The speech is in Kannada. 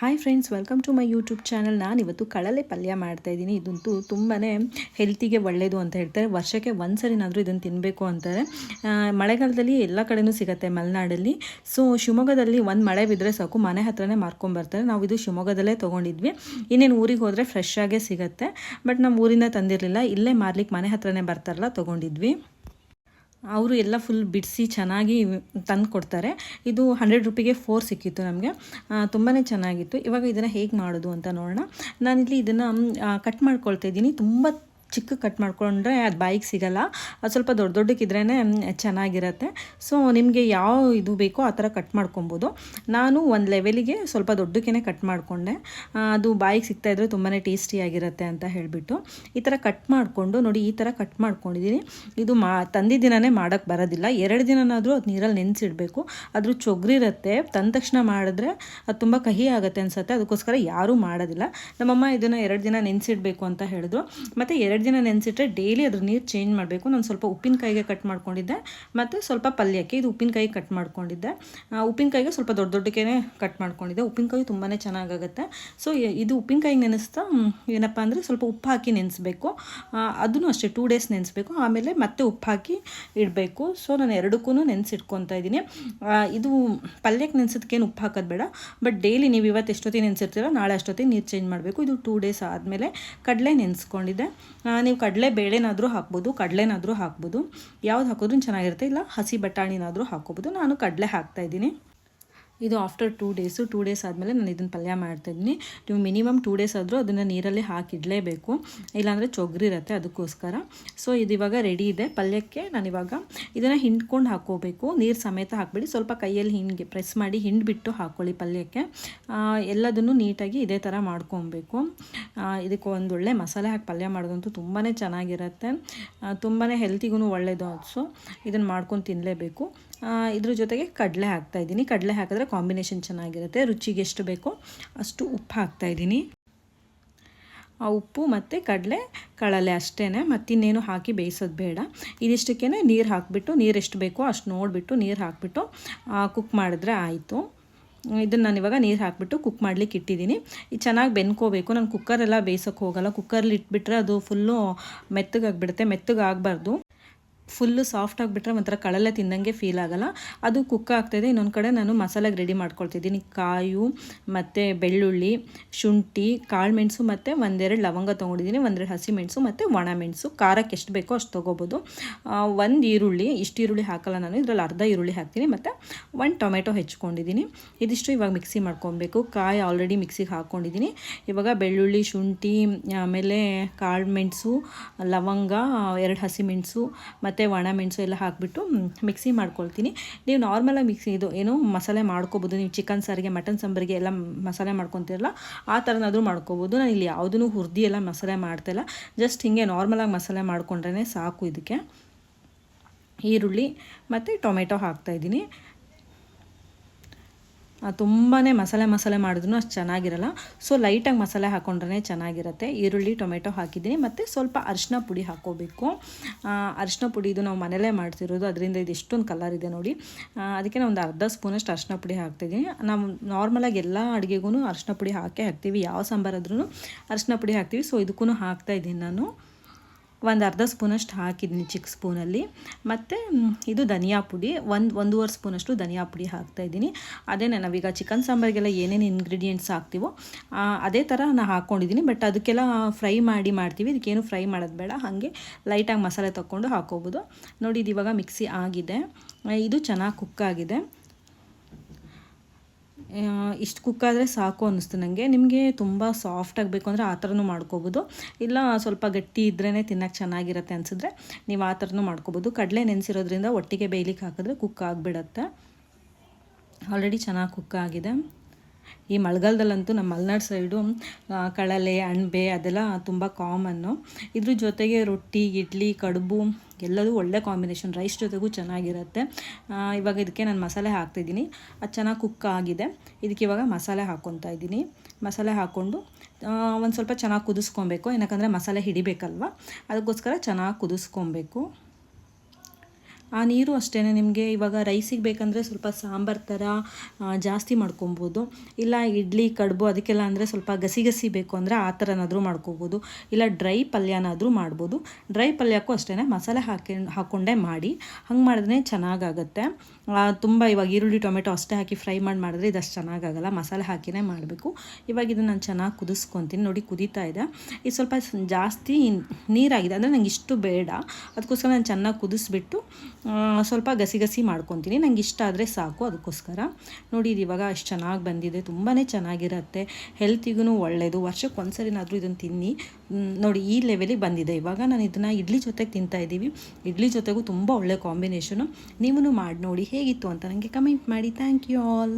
Hi friends welcome to my YouTube channel ನಾನು ಇವತ್ತು ಕಳಲೆ ಪಲ್ಯ ಮಾಡ್ತಾ ಇದ್ದೀನಿ. ಇದಂತೂ ತುಂಬಾ ಹೆಲ್ತಿಗೆ ಒಳ್ಳೆಯದು ಅಂತ ಹೇಳ್ತಾರೆ. ವರ್ಷಕ್ಕೆ ಒಂದು ಸರಿನಾದರೂ ಇದನ್ನು ತಿನ್ನಬೇಕು ಅಂತಾರೆ. ಮಳೆಗಾಲದಲ್ಲಿ ಎಲ್ಲ ಕಡೆಯೂ ಸಿಗುತ್ತೆ ಮಲೆನಾಡಲ್ಲಿ. ಸೊ ಶಿವಮೊಗ್ಗದಲ್ಲಿ ಒಂದು ಮಳೆ ಬಿದ್ದರೆ ಸಾಕು, ಮನೆ ಹತ್ರನೇ ಮಾರ್ಕೊಂಬರ್ತಾರೆ ನಾವು ಇದು ಶಿವಮೊಗ್ಗದಲ್ಲೇ ತೊಗೊಂಡಿದ್ವಿ. ಇನ್ನೇನು ಊರಿಗೆ ಹೋದರೆ ಫ್ರೆಶ್ ಆಗೇ ಸಿಗುತ್ತೆ. ಬಟ್ ನಮ್ಮ ಊರಿಂದ ತಂದಿರಲಿಲ್ಲ. ಇಲ್ಲೇ ಮಾರ್ಲಿಕ್ಕೆ ಮನೆ ಹತ್ರನೇ ಬರ್ತಾರಲ್ಲ, ತೊಗೊಂಡಿದ್ವಿ. ಅವರು ಎಲ್ಲ ಫುಲ್ ಬಿಡಿಸಿ ಚೆನ್ನಾಗಿ ತಂದು ಕೊಡ್ತಾರೆ. ಇದು ಹಂಡ್ರೆಡ್ ರುಪಿಗೆ ಫೋರ್ ಸಿಕ್ಕಿತ್ತು ನಮಗೆ. ತುಂಬಾ ಚೆನ್ನಾಗಿತ್ತು. ಇವಾಗ ಇದನ್ನು ಹೇಗೆ ಮಾಡೋದು ಅಂತ ನೋಡೋಣ. ನಾನಿಲ್ಲಿ ಇದನ್ನು ಕಟ್ ಮಾಡ್ಕೊಳ್ತಾ ಇದ್ದೀನಿ. ತುಂಬ ಚಿಕ್ಕ ಕಟ್ ಮಾಡಿಕೊಂಡ್ರೆ ಅದು ಬಾಯಿಗೆ ಸಿಗಲ್ಲ. ಅದು ಸ್ವಲ್ಪ ದೊಡ್ಡ ದೊಡ್ಡಕ್ಕಿದ್ರೇ ಚೆನ್ನಾಗಿರುತ್ತೆ. ಸೊ ನಿಮಗೆ ಯಾವ ಇದು ಬೇಕೋ ಆ ಥರ ಕಟ್ ಮಾಡ್ಕೊಬೋದು. ನಾನು ಒಂದು ಲೆವೆಲಿಗೆ ಸ್ವಲ್ಪ ದೊಡ್ಡಕ್ಕೇ ಕಟ್ ಮಾಡಿಕೊಂಡೆ. ಅದು ಬಾಯಿಗೆ ಸಿಗ್ತಾ ಇದ್ರೆ ತುಂಬಾ ಟೇಸ್ಟಿಯಾಗಿರುತ್ತೆ ಅಂತ ಹೇಳಿಬಿಟ್ಟು. ಈ ಥರ ಕಟ್ ಮಾಡಿಕೊಂಡು ನೋಡಿ, ಈ ಥರ ಕಟ್ ಮಾಡ್ಕೊಂಡಿದ್ದೀನಿ. ಇದು ಮಾ, ತಂದಿದ್ದ ದಿನವೇ ಮಾಡೋಕ್ಕೆ ಬರೋದಿಲ್ಲ. ಎರಡು ದಿನನಾದರೂ ಅದು ನೀರಲ್ಲಿ ನೆನೆಸಿಡಬೇಕು. ಅದ್ರ ಚೊಗ್ರಿರುತ್ತೆ ತಂದ ತಕ್ಷಣ ಮಾಡಿದ್ರೆ ಅದು ತುಂಬ ಕಹಿ ಆಗುತ್ತೆ ಅನ್ಸುತ್ತೆ. ಅದಕ್ಕೋಸ್ಕರ ಯಾರೂ ಮಾಡೋದಿಲ್ಲ. ನಮ್ಮಮ್ಮ ಇದನ್ನು ಎರಡು ದಿನ ನೆನೆಸಿಡಬೇಕು ಅಂತ ಹೇಳಿದ್ರು. ಮತ್ತು ಎರಡು ದಿನ ನೆನೆಸಿಟ್ರೆ ಡೈಲಿ ಅದ್ರ ನೀರು ಚೇಂಜ್ ಮಾಡಬೇಕು. ನಾನು ಸ್ವಲ್ಪ ಉಪ್ಪಿನಕಾಯಿಗೆ ಕಟ್ ಮಾಡ್ಕೊಂಡಿದ್ದೆ. ಮತ್ತು ಸ್ವಲ್ಪ ಪಲ್ಯಕ್ಕೆ ಇದು ಉಪ್ಪಿನಕಾಯಿ ಕಟ್ ಮಾಡ್ಕೊಂಡಿದ್ದೆ. ಉಪ್ಪಿನಕಾಯಿಗೆ ಸ್ವಲ್ಪ ದೊಡ್ಡ ದೊಡ್ಡಕ್ಕೆ ಕಟ್ ಮಾಡ್ಕೊಂಡಿದ್ದೆ. ಉಪ್ಪಿನಕಾಯಿ ತುಂಬಾ ಚೆನ್ನಾಗಾಗುತ್ತೆ. ಸೊ ಇದು ಉಪ್ಪಿನಕಾಯಿ ನೆನೆಸ್ತಾ ಏನಪ್ಪ ಅಂದರೆ ಸ್ವಲ್ಪ ಉಪ್ಪು ಹಾಕಿ ನೆನೆಸ್ಬೇಕು. ಅದನ್ನು ಅಷ್ಟೇ ಟೂ ಡೇಸ್ ನೆನೆಸ್ಬೇಕು. ಆಮೇಲೆ ಮತ್ತೆ ಉಪ್ಪು ಹಾಕಿ ಇಡಬೇಕು. ಸೊ ನಾನು ಎರಡಕ್ಕೂ ನೆನೆಸಿಟ್ಕೊತಾ ಇದ್ದೀನಿ. ಇದು ಪಲ್ಯಕ್ಕೆ ನೆನೆಸೋದಕ್ಕೇನು ಉಪ್ಪು ಹಾಕೋದು ಬೇಡ. ಬಟ್ ಡೈಲಿ ನೀವು ಇವತ್ತು ಎಷ್ಟೊತ್ತಿಗೆ ನೆನೆಸಿರ್ತೀರೋ ನಾಳೆ ಅಷ್ಟೊತ್ತಿಗೆ ನೀರು ಚೇಂಜ್ ಮಾಡಬೇಕು. ಇದು ಟೂ ಡೇಸ್ ಆದಮೇಲೆ ಕಡಲೆ ನೆನೆಸ್ಕೊಂಡಿದ್ದೆ. ನೀವು ಕಡಲೆ ಬೇಳೆನಾದರೂ ಹಾಕ್ಬೋದು, ಕಡಲೆನಾದರೂ ಹಾಕ್ಬೋದು. ಯಾವ್ದು ಹಾಕೋದ್ರೂ ಚೆನ್ನಾಗಿರುತ್ತೆ. ಇಲ್ಲ, ಹಸಿ ಬಟಾಣಿನಾದರೂ ಹಾಕ್ಕೋಬೋದು. ನಾನು ಕಡಲೆ ಹಾಕ್ತಾಯಿದ್ದೀನಿ ಇದು after two days two days ಆದಮೇಲೆ ನಾನು ಇದನ್ನು ಪಲ್ಯ ಮಾಡ್ತಾಯಿದ್ದೀನಿ ನೀವು ಮಿನಿಮಮ್ ಟೂ ಡೇಸ್ ಆದರೂ ಅದನ್ನು ನೀರಲ್ಲಿ ಹಾಕಿಡಲೇಬೇಕು ಇಲ್ಲಾಂದರೆ ಚೊಗ್ರಿರತ್ತೆ ಅದಕ್ಕೋಸ್ಕರ. ಸೊ ಇದು ಇವಾಗ ರೆಡಿ ಇದೆ. ಪಲ್ಯಕ್ಕೆ ನಾನು ಇವಾಗ ಇದನ್ನು ಹಿಂಡ್ಕೊಂಡು ಹಾಕ್ಕೋಬೇಕು. ನೀರು ಸಮೇತ ಹಾಕ್ಬಿಡಿ. ಸ್ವಲ್ಪ ಕೈಯಲ್ಲಿ ಹಿಂಗೆ ಪ್ರೆಸ್ ಮಾಡಿ ಹಿಂಡ್ಬಿಟ್ಟು ಹಾಕ್ಕೊಳ್ಳಿ ಪಲ್ಯಕ್ಕೆ. ಎಲ್ಲದನ್ನು ನೀಟಾಗಿ ಇದೇ ಥರ ಮಾಡ್ಕೊಬೇಕು. ಇದಕ್ಕೆ ಒಂದು ಒಳ್ಳೆ ಮಸಾಲೆ ಹಾಕಿ ಪಲ್ಯ ಮಾಡೋದಂತೂ ತುಂಬಾ ಚೆನ್ನಾಗಿರುತ್ತೆ. ತುಂಬಾ ಹೆಲ್ತಿಗೂ ಒಳ್ಳೆಯದು ಸೊ ಇದನ್ನು ಮಾಡ್ಕೊಂಡು ತಿನ್ನಲೇಬೇಕು ಇದ್ರ ಜೊತೆಗೆ ಕಡಲೆ ಹಾಕ್ತಾಯಿದ್ದೀನಿ ಕಡಲೆ ಹಾಕಿದ್ರೆ ಕಾಂಬಿನೇಷನ್ ಚೆನ್ನಾಗಿರುತ್ತೆ. ರುಚಿಗೆ ಎಷ್ಟು ಬೇಕೋ ಅಷ್ಟು ಉಪ್ಪು ಹಾಕ್ತಾ ಇದ್ದೀನಿ. ಆ ಉಪ್ಪು ಮತ್ತು ಕಡಲೆ ಕಳಲೆ ಅಷ್ಟೇ ಮತ್ತಿನ್ನೇನು ಹಾಕಿ ಬೇಯಿಸೋದು ಬೇಡ. ಇದಿಷ್ಟಕ್ಕೇ ನೀರು ಹಾಕಿಬಿಟ್ಟು, ನೀರು ಎಷ್ಟು ಬೇಕೋ ಅಷ್ಟು ನೋಡಿಬಿಟ್ಟು ನೀರು ಹಾಕಿಬಿಟ್ಟು ಕುಕ್ ಮಾಡಿದ್ರೆ ಆಯಿತು. ಇದನ್ನು ನಾನು ಇವಾಗ ನೀರು ಹಾಕಿಬಿಟ್ಟು ಕುಕ್ ಮಾಡಲಿಕ್ಕೆ ಇಟ್ಟಿದ್ದೀನಿ. ಇದು ಚೆನ್ನಾಗಿ ಬೆನ್ಕೋಬೇಕು ನಾನು ಕುಕ್ಕರೆಲ್ಲ ಬೇಯಿಸೋಕೆ ಹೋಗಲ್ಲ. ಕುಕ್ಕರಲ್ಲಿ ಇಟ್ಬಿಟ್ರೆ ಅದು ಫುಲ್ಲು ಮೆತ್ತಗಾಗ್ಬಿಡುತ್ತೆ. ಮೆತ್ತಗಾಗಬಾರ್ದು. ಫುಲ್ಲು ಸಾಫ್ಟ್ ಆಗಿಬಿಟ್ರೆ ಒಂಥರ ಕಳಲೆ ತಿಂದಂಗೆ ಫೀಲ್ ಆಗಲ್ಲ. ಅದು ಕುಕ್ ಆಗ್ತಾಯಿದೆ ಇನ್ನೊಂದು ಕಡೆ ನಾನು ಮಸಾಲೆಗೆ ರೆಡಿ ಮಾಡ್ಕೊಳ್ತಿದ್ದೀನಿ. ಕಾಯು, ಮತ್ತು ಬೆಳ್ಳುಳ್ಳಿ, ಶುಂಠಿ ಕಾಳುಮೆಣಸು ಮತ್ತು ಒಂದೆರಡು ಲವಂಗ ತೊಗೊಂಡಿದ್ದೀನಿ. ಒಂದೆರಡು ಹಸಿಮೆಣಸು ಮತ್ತು ಒಣಮೆಣಸು ಖಾರಕ್ಕೆ ಎಷ್ಟು ಬೇಕೋ ಅಷ್ಟು ತೊಗೋಬೋದು. ಒಂದು ಈರುಳ್ಳಿ, ಇಷ್ಟು ಈರುಳ್ಳಿ ಹಾಕಲ್ಲ ನಾನು. ಇದರಲ್ಲಿ ಅರ್ಧ ಈರುಳ್ಳಿ ಹಾಕ್ತೀನಿ. ಮತ್ತು ಒಂದು ಟೊಮೆಟೊ ಹೆಚ್ಕೊಂಡಿದ್ದೀನಿ. ಇದಿಷ್ಟು ಇವಾಗ ಮಿಕ್ಸಿ ಮಾಡ್ಕೊಬೇಕು. ಕಾಯಿ ಆಲ್ರೆಡಿ ಮಿಕ್ಸಿಗೆ ಹಾಕ್ಕೊಂಡಿದ್ದೀನಿ ಇವಾಗ ಬೆಳ್ಳುಳ್ಳಿ, ಶುಂಠಿ, ಆಮೇಲೆ ಕಾಳುಮೆಣಸು ಲವಂಗ, ಎರಡು ಹಸಿಮೆಣಸು ಮತ್ತು ಒಣಮೆಣಸು ಎಲ್ಲ ಹಾಕಿಬಿಟ್ಟು ಮಿಕ್ಸಿ ಮಾಡ್ಕೊಳ್ತೀನಿ. ನೀವು ನಾರ್ಮಲಾಗಿ ಮಿಕ್ಸಿ ಇದು ಏನು ಮಸಾಲೆ ಮಾಡ್ಕೋಬೋದು. ನೀವು ಚಿಕನ್ ಸಾರಿಗೆ ಮಟನ್ ಸಾಂಬಾರಿಗೆ ಎಲ್ಲ ಮಸಾಲೆ ಮಾಡ್ಕೊತಿರಲ್ಲ, ಆ ಥರನಾದರೂ ಮಾಡ್ಕೋಬೋದು. ನಾನು ಇಲ್ಲಿ ಯಾವುದೂ ಹುರ್ದಿ ಎಲ್ಲ ಮಸಾಲೆ ಮಾಡ್ತಾಯಿಲ್ಲ ಜಸ್ಟ್ ಹೀಗೆ ನಾರ್ಮಲಾಗಿ ಮಸಾಲೆ ಮಾಡ್ಕೊಂಡ್ರೇ ಸಾಕು ಇದಕ್ಕೆ. ಈರುಳ್ಳಿ ಮತ್ತು ಟೊಮೆಟೊ ಹಾಕ್ತಾಯಿದ್ದೀನಿ ತುಂಬಾ ಮಸಾಲೆ ಮಸಾಲೆ ಮಾಡಿದ್ರೂ ಅಷ್ಟು ಚೆನ್ನಾಗಿರಲ್ಲ. ಸೊ ಲೈಟಾಗಿ ಮಸಾಲೆ ಹಾಕ್ಕೊಂಡ್ರೆ ಚೆನ್ನಾಗಿರುತ್ತೆ. ಈರುಳ್ಳಿ, ಟೊಮೆಟೊ ಹಾಕಿದ್ದೀನಿ. ಮತ್ತು ಸ್ವಲ್ಪ ಅರಿಶಿನ ಪುಡಿ ಹಾಕೋಬೇಕು. ಅರಿಶಿನ ಪುಡಿ ಇದು ನಾವು ಮನೇಲೇ ಮಾಡ್ತಿರೋದು. ಅದರಿಂದ ಇದು ಎಷ್ಟೊಂದು ಕಲರ್ ಇದೆ ನೋಡಿ. ಅದಕ್ಕೆ ನಾನು ಒಂದು ಅರ್ಧ ಸ್ಪೂನಷ್ಟು ಅರಿಶಿನ ಪುಡಿ ಹಾಕ್ತಿದ್ದೀನಿ ನಾವು ನಾರ್ಮಲಾಗಿ ಎಲ್ಲ ಅಡುಗೆಗೂ ಅರಿಶಿನ ಪುಡಿ ಹಾಕೇ ಹಾಕ್ತೀವಿ. ಯಾವ ಸಾಂಬಾರಾದ್ರೂ ಅರಿಶಿನ ಪುಡಿ ಹಾಕ್ತೀವಿ. ಸೊ ಇದಕ್ಕೂ ಹಾಕ್ತಾಯಿದ್ದೀನಿ ನಾನು. ಒಂದು ಅರ್ಧ ಸ್ಪೂನಷ್ಟು ಹಾಕಿದ್ದೀನಿ ಚಿಕ್ಕ ಸ್ಪೂನಲ್ಲಿ. ಮತ್ತು ಇದು ಧನಿಯಾ ಪುಡಿ. ಒಂದು, ಒಂದೂವರೆ ಸ್ಪೂನಷ್ಟು ಧನಿಯಾ ಪುಡಿ ಹಾಕ್ತಾಯಿದ್ದೀನಿ ಅದೇ ನಾವೀಗ ಚಿಕನ್ ಸಾಂಬಾರಿಗೆಲ್ಲ ಏನೇನು ಇಂಗ್ರೀಡಿಯೆಂಟ್ಸ್ ಹಾಕ್ತೀವೋ ಅದೇ ಥರ ನಾನು ಹಾಕ್ಕೊಂಡಿದ್ದೀನಿ ಬಟ್ ಅದಕ್ಕೆಲ್ಲ ಫ್ರೈ ಮಾಡಿ ಮಾಡ್ತೀವಿ. ಇದಕ್ಕೇನು ಫ್ರೈ ಮಾಡೋದು ಬೇಡ. ಹಾಗೆ ಲೈಟಾಗಿ ಮಸಾಲೆ ತಗೊಂಡು ಹಾಕೋಬೋದು. ನೋಡಿ, ಇದು ಇವಾಗ ಮಿಕ್ಸಿ ಆಗಿದೆ. ಇದು ಚೆನ್ನಾಗಿ ಕುಕ್ ಆಗಿದೆ. ಇಷ್ಟು ಕುಕ್ ಆದರೆ ಸಾಕು ಅನ್ನಿಸ್ತು ನನಗೆ ನಿಮಗೆ ತುಂಬ ಸಾಫ್ಟ್ ಆಗಬೇಕು ಅಂದರೆ ಆ ಥರನೂ ಮಾಡ್ಕೋಬೋದು. ಇಲ್ಲ ಸ್ವಲ್ಪ ಗಟ್ಟಿ ಇದ್ರೇ ತಿನ್ನೋಕ್ಕೆ ಚೆನ್ನಾಗಿರುತ್ತೆ ಅನಿಸಿದ್ರೆ ನೀವು ಆ ಥರನೂ ಮಾಡ್ಕೋಬೋದು. ಕಡಲೆ ನೆನೆಸಿರೋದ್ರಿಂದ ಒಟ್ಟಿಗೆ ಬೇಯ್ಲಿಕ್ಕೆ ಹಾಕಿದ್ರೆ ಕುಕ್ ಆಗಿಬಿಡತ್ತೆ. ಆಲ್ರೆಡಿ ಚೆನ್ನಾಗಿ ಕುಕ್ ಆಗಿದೆ. ಈ ಮಳೆಗಾಲದಲ್ಲಂತೂ ನಮ್ಮ ಮಲೆನಾಡು ಸೈಡು ಕಡಲೆ, ಅಣಬೆ ಅದೆಲ್ಲ ತುಂಬ ಕಾಮನ್ನು ಇದ್ರ ಜೊತೆಗೆ ರೊಟ್ಟಿ, ಇಡ್ಲಿ, ಕಡುಬು ಎಲ್ಲದೂ ಒಳ್ಳೆ ಕಾಂಬಿನೇಷನ್ ರೈಸ್ ಜೊತೆಗೂ ಚೆನ್ನಾಗಿರುತ್ತೆ. ಇವಾಗ ಇದಕ್ಕೆ ನಾನು ಮಸಾಲೆ ಹಾಕ್ತಿದ್ದೀನಿ. ಅದು ಚೆನ್ನಾಗಿ ಕುಕ್ ಆಗಿದೆ. ಇದಕ್ಕೆ ಇವಾಗ ಮಸಾಲೆ ಹಾಕ್ಕೊತಾ ಇದ್ದೀನಿ. ಮಸಾಲೆ ಹಾಕ್ಕೊಂಡು ಒಂದು ಸ್ವಲ್ಪ ಚೆನ್ನಾಗಿ ಕುದಿಸ್ಕೊಬೇಕು. ಏನಕ್ಕಂದರೆ ಮಸಾಲೆ ಹಿಡಿಬೇಕಲ್ವ? ಅದಕ್ಕೋಸ್ಕರ ಚೆನ್ನಾಗಿ ಕುದಿಸ್ಕೊಬೇಕು. ಆ ನೀರು ಅಷ್ಟೇ ನಿಮಗೆ ಇವಾಗ ರೈಸಿಗೆ ಬೇಕಂದರೆ ಸ್ವಲ್ಪ ಸಾಂಬಾರು ಥರ ಜಾಸ್ತಿ ಮಾಡ್ಕೊಬೋದು. ಇಲ್ಲ ಇಡ್ಲಿ, ಕಡುಬು ಅದಕ್ಕೆಲ್ಲ ಅಂದರೆ ಸ್ವಲ್ಪ ಗಸಿ ಗಸಿ ಬೇಕು ಅಂದರೆ ಆ ಥರನಾದರೂ ಮಾಡ್ಕೋಬೋದು. ಇಲ್ಲ ಡ್ರೈ ಪಲ್ಯನಾದರೂ ಮಾಡ್ಬೋದು. ಡ್ರೈ ಪಲ್ಯಕ್ಕೂ ಅಷ್ಟೇ ಮಸಾಲೆ ಹಾಕಿ ಹಾಕ್ಕೊಂಡೇ ಮಾಡಿ. ಹಂಗೆ ಮಾಡಿದ್ರೆ ಚೆನ್ನಾಗಾಗತ್ತೆ. ತುಂಬ ಇವಾಗ ಈರುಳ್ಳಿ, ಟೊಮೆಟೊ ಅಷ್ಟೇ ಹಾಕಿ ಫ್ರೈ ಮಾಡಿ ಮಾಡಿದ್ರೆ ಇದಷ್ಟು ಚೆನ್ನಾಗಾಗಲ್ಲ. ಮಸಾಲೆ ಹಾಕಿನೇ ಮಾಡಬೇಕು. ಇವಾಗ ಇದನ್ನು ನಾನು ಚೆನ್ನಾಗಿ ಕುದಿಸ್ಕೊತೀನಿ. ನೋಡಿ ಕುದೀತಾ ಇದೆ. ಇದು ಸ್ವಲ್ಪ ಜಾಸ್ತಿ ನೀರಾಗಿದೆ. ಅಂದರೆ ನಂಗೆ ಇಷ್ಟು ಬೇಡ. ಅದಕ್ಕೋಸ್ಕರ ನಾನು ಚೆನ್ನಾಗಿ ಕುದಿಸ್ಬಿಟ್ಟು ಸ್ವಲ್ಪ ಗಸಿ ಗಸಿ ಮಾಡ್ಕೊತೀನಿ. ನಂಗೆ ಇಷ್ಟ ಆದರೆ ಸಾಕು ಅದಕ್ಕೋಸ್ಕರ. ನೋಡಿ, ಇದು ಇವಾಗ ಅಷ್ಟು ಚೆನ್ನಾಗಿ ಬಂದಿದೆ. ತುಂಬಾ ಚೆನ್ನಾಗಿರುತ್ತೆ. ಹೆಲ್ತಿಗೂ ಒಳ್ಳೆಯದು ವರ್ಷಕ್ಕೆ ಒಂದ್ಸರಿನಾದರೂ ಇದನ್ನು ತಿನ್ನಿ. ನೋಡಿ, ಈ ಲೆವೆಲಿಗೆ ಬಂದಿದೆ. ಇವಾಗ ನಾನು ಇದನ್ನು ಇಡ್ಲಿ ಜೊತೆಗೆ ತಿಂತಾ ಇದ್ದೀವಿ ಇಡ್ಲಿ ಜೊತೆಗೂ ತುಂಬ ಒಳ್ಳೆ ಕಾಂಬಿನೇಷನು ನೀವೂ ಮಾಡಿ ನೋಡಿ ಹೇಗಿತ್ತು ಅಂತ ನನಗೆ ಕಮೆಂಟ್ ಮಾಡಿ. Thank you all